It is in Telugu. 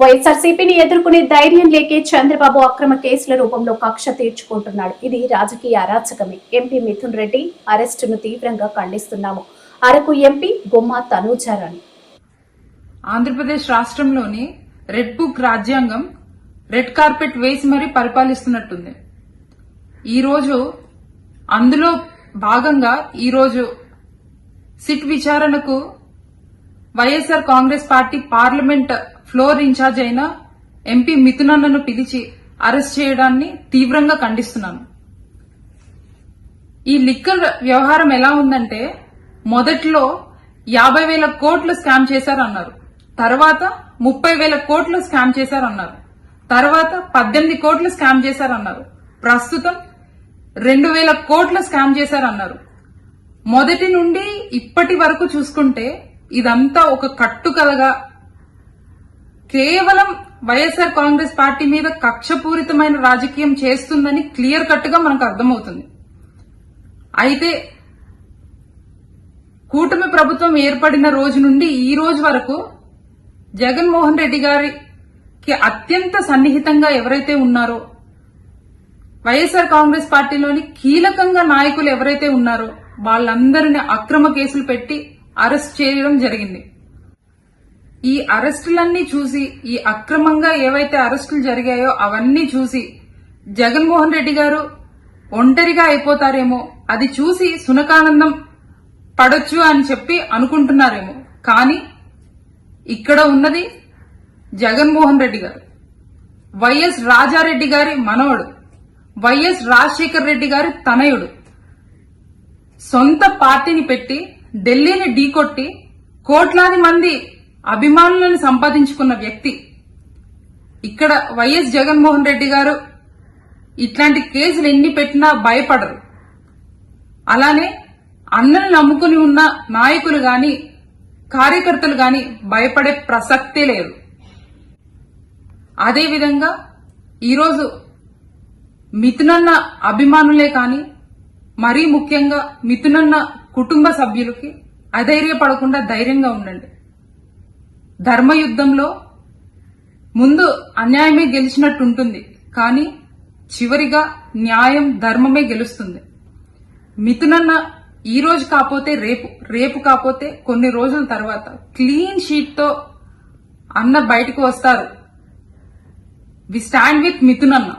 వైఎస్ఆర్సీపీని ఎదుర్కొనే ధైర్యం లేకే చంద్రబాబు అక్రమ కేసుల రూపంలో కక్ష తీర్చుకుంటున్నాడు. ఇది రాజకీయ అరాచకమే. ఎంపీ మిథున్ రెడ్డి అరెస్టును తీవ్రంగా ఖండిస్తున్నాము. అరకు ఎంపీ గుమ్మ తనూజారాణి ఆంధ్రప్రదేశ్ రాష్ట్రంలోని రెడ్ బుక్ రాజ్యాంగం రెడ్ కార్పెట్ వేసి మరీ పరిపాలిస్తున్నట్టుంది. ఈరోజు అందులో భాగంగా ఈరోజు సిట్ విచారణకు YSR Congress party parliament floor in-charge అయిన ఎంపీ మిథునన్నను పిలిచి అరెస్ట్ చేయడాన్ని తీవ్రంగా ఖండిస్తున్నాను. ఈ లిక్కర్ వ్యవహారం ఎలా ఉందంటే మొదట్లో యాభై వేల కోట్లు స్కామ్ చేశారన్నారు. తర్వాత ముప్పై వేల కోట్లు స్కామ్ చేశారన్నారు. తర్వాత పద్దెనిమిది కోట్లు స్కామ్ చేశారన్నారు. ప్రస్తుతం రెండు వేల కోట్లు స్కామ్ చేశారన్నారు. మొదటి నుండి ఇప్పటి వరకు చూసుకుంటే ఇదంతా ఒక కట్టుకథగా కేవలం వైఎస్ఆర్ కాంగ్రెస్ పార్టీ మీద కక్షపూరితమైన రాజకీయం చేస్తుందని క్లియర్ కట్గా మనకు అర్థమవుతుంది. అయితే కూటమి ప్రభుత్వం ఏర్పడిన రోజు నుండి ఈ రోజు వరకు జగన్మోహన్ రెడ్డి గారికి అత్యంత సన్నిహితంగా ఎవరైతే ఉన్నారో వైఎస్ఆర్ కాంగ్రెస్ పార్టీలోని కీలకంగా నాయకులు ఎవరైతే ఉన్నారో వాళ్ళందరిని అక్రమ కేసులు పెట్టి అరెస్ట్ చేయడం జరిగింది. ఈ అరెస్టులన్నీ చూసి ఈ అక్రమంగా ఏవైతే అరెస్టులు జరిగాయో అవన్నీ చూసి జగన్మోహన్ రెడ్డి గారు ఒంటరిగా అయిపోతారేమో అది చూసి సునకానందం పడొచ్చు అని చెప్పి అనుకుంటున్నారేమో. కానీ ఇక్కడ ఉన్నది జగన్మోహన్ రెడ్డి గారు. వైఎస్ రాజారెడ్డి గారి మనవడు. వైఎస్ రాజశేఖర్ రెడ్డి గారి తనయుడు. సొంత పార్టీని పెట్టి ఢిల్లీని ఢీకొట్టి కోట్లాది మంది అభిమానులను సంపాదించుకున్న వ్యక్తి. ఇక్కడ వైఎస్ జగన్మోహన్ రెడ్డి గారు ఇట్లాంటి కేసులు ఎన్ని పెట్టినా భయపడరు. అలానే అన్నను నమ్ముకుని ఉన్న నాయకులు గాని కార్యకర్తలు గాని భయపడే ప్రసక్తే లేదు. అదేవిధంగా ఈరోజు మిథునన్న అభిమానులే కాని మరీ ముఖ్యంగా మిథునన్న కుటుంబ సభ్యులకి అధైర్యపడకుండా ధైర్యంగా ఉండండి. ధర్మయుద్ధంలో ముందు అన్యాయమే గెలిచినట్టు ఉంటుంది కానీ చివరిగా న్యాయం ధర్మమే గెలుస్తుంది. మిథునన్న ఈ రోజు కాపోతే రేపు రేపు కాపోతే కొన్ని రోజుల తర్వాత క్లీన్ షీట్తో అన్న బయటకు వస్తారు. We stand with మిథునన్న.